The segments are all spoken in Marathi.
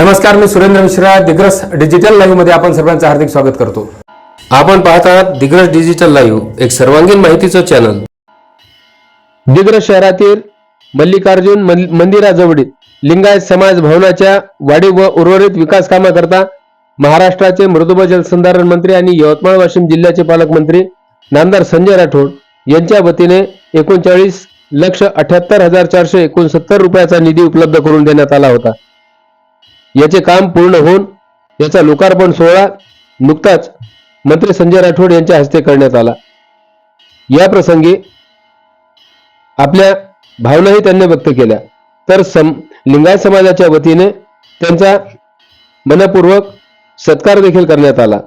नमस्कार मी सुरेंद्र मिश्रा दिग्रस डिजिटल लाईव्हमध्ये आपण सर्वांचं हार्दिक स्वागत करतो. आपण पाहत आहात दिग्रस डिजिटल लाईव्ह एक सर्वांगीण माहितीचं चॅनल दिग्रस शहरातील मल्लिकार्जुन मंदिराजवळील लिंगायत समाज भवनाच्या वाढीव व उर्वरित विकास कामाकरता महाराष्ट्राचे मृदुब जलसंधारण मंत्री आणि यवतमाळ वाशिम जिल्ह्याचे पालकमंत्री नामदार संजय राठोड यांच्या वतीने एकोणचाळीस लक्ष अठ्याहत्तर हजार चारशे एकोणसत्तर रुपयाचा निधी उपलब्ध करून देण्यात आला होता. याचे काम पूर्ण होऊन याचा लोकार्पण सोहळा नुकताच मंत्री संजय राठोड यांच्या हस्ते करण्यात आला. या प्रसंगी आपल्या भावनाही त्यांनी व्यक्त केल्या. तर सम लिंगायत समाजाच्या वतीने त्यांचा मनपूर्वक सत्कार देखील करण्यात आला.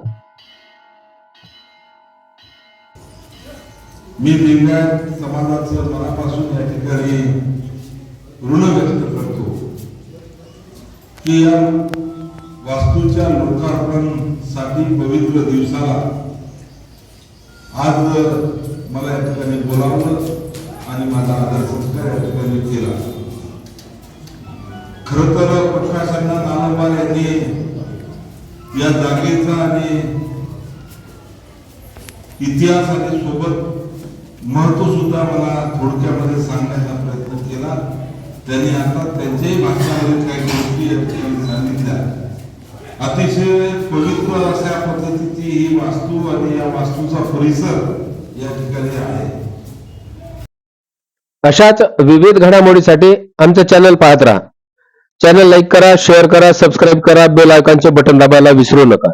मी लिंगायत समाजाचं मनापासून या ठिकाणी ऋण व्यक्त करतो. की या वास्तूच्या लोकार्पणसाठी पवित्र दिवसाला आज मला या ठिकाणी बोलावलं आणि माझा आदर सत्कार या ठिकाणी केला. खर तर प्रकाशांना नानंबार यांनी या जागेचा आणि इतिहासाने सोबत महत्त्व सुद्धा मला थोडक्यामध्ये सांगण्याचा प्रयत्न केला. त्यांनी आता त्यांच्याही भाषणामध्ये काही अतिशय पवित्र अशा पद्धतीची ही वास्तू आणि या वास्तूचा परिसर या ठिकाणी आहे. अशाच विविध घडामोडीसाठी आमचं चॅनल पाहत राहा. चॅनल लाईक करा शेअर करा सबस्क्राईब करा बेल आयकॉनचे बटन दाबायला विसरू नका.